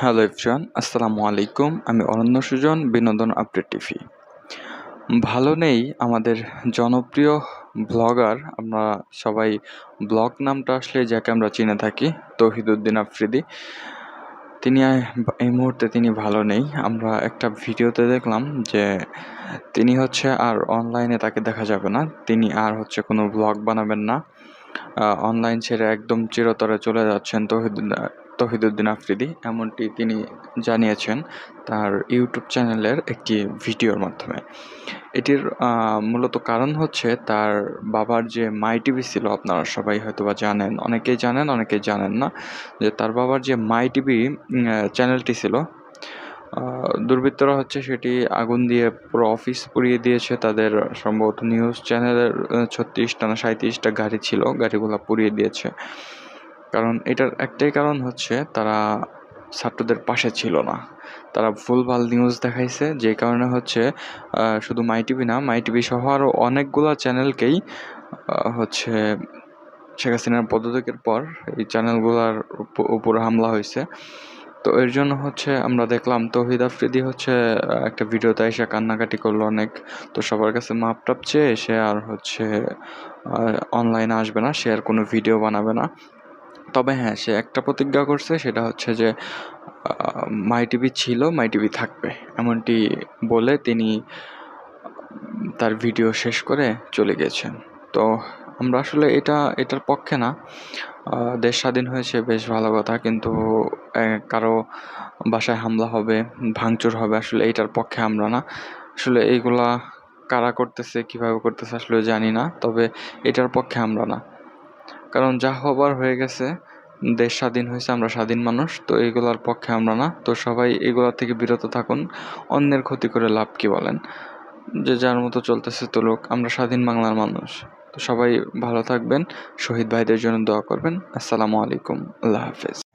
Hello everyone, আসসালামু আলাইকুম। আমি অরণ্য সুজন, বিনোদন আপডেট টিভি। ভালো নেই আমাদের জনপ্রিয় ব্লগার, আমরা সবাই ব্লগ নামটা আসলে যাকে আমরা চিনে থাকি, তৌহিদুদ্দিন আফ্রিদি। তিনি এই মুহূর্তে তিনি ভালো নেই। আমরা একটা ভিডিওতে দেখলাম যে তিনি হচ্ছে আর অনলাইনে তাকে দেখা যাবে না। তিনি আর হচ্ছে কোনো ব্লগ বানাবেন না। অনলাইন ছেড়ে একদম চিরতরে চলে যাচ্ছেন তৌহিদুদ্দিন তহিদুদ্দিন আফ্রিদি, এমনটি তিনি জানিয়েছেন তার ইউটিউব চ্যানেলের একটি ভিডিওর মাধ্যমে। এটির মূলত কারণ হচ্ছে তার বাবার যে মাই টিভি ছিল, আপনারা সবাই হয়তো বা জানেন, অনেকেই জানেন অনেকেই জানেন না, যে তার বাবার যে মাই টিভি চ্যানেলটি ছিল দুর্বৃত্তরা হচ্ছে সেটি আগুন দিয়ে পুরো অফিস পুড়িয়ে দিয়েছে, তাদের সম্ভবত নিউজ চ্যানেলের ছত্রিশটা না সাঁত্রিশটা গাড়ি ছিল, গাড়িগুলো পুড়িয়ে দিয়েছে। কারণ এটার একটাই কারণ হচ্ছে তারা ছাত্রদের পাশে ছিল না। তারা ভুলভাল নিউজ দেখাইছে, যে কারণে হচ্ছে শুধু মাই টিভি না মাই টিভি সহ আরও অনেকগুলো চ্যানেলকেই হচ্ছে শেখ হাসিনার পদত্যাগের পর এই চ্যানেলগুলোর উপর হামলা হয়েছে তো এর জন্য হচ্ছে আমরা দেখলাম তৌহিদ আফ্রিদি হচ্ছে একটা ভিডিওতে এসে কান্নাকাটি করল অনেক। তো সবার কাছে মাপ টাপ চেয়ে সে আর হচ্ছে অনলাইনে আসবে না, সে আর কোনো ভিডিও বানাবে না। তবে হ্যাঁ সে একটা প্রতিজ্ঞা করছে, সেটা হচ্ছে যে মাই টিভি ছিল, মাই টিভি থাকবে। এমনটি বলে তিনি তার ভিডিও শেষ করে চলে গেছেন। তো আমরা আসলে এটা, এটার পক্ষে না। দেশ স্বাধীন হয়েছে, বেশ ভালো কথা, কিন্তু কারও বাসায় হামলা হবে, ভাঙচুর হবে, আসলে এটার পক্ষে আমরা না। আসলে এইগুলা কারা করতেছে, কীভাবে করতেছে, আসলে জানি না, তবে এটার পক্ষে আমরা না। কারণ যা হবার হয়ে গেছে, দেশ স্বাধীন হয়েছে, আমরা স্বাধীন মানুষ, তো এগুলোর পক্ষে আমরা না। তো সবাই এগুলোর থেকে বিরত থাকুন, অন্যের ক্ষতি করে লাভ কি বলেন? যে যার মতো চলতেছে তো লোক, আমরা স্বাধীন বাংলার মানুষ। তো সবাই ভালো থাকবেন, শহীদ ভাইদের জন্য দোয়া করবেন। আসসালামু আলাইকুম, আল্লাহ হাফেজ।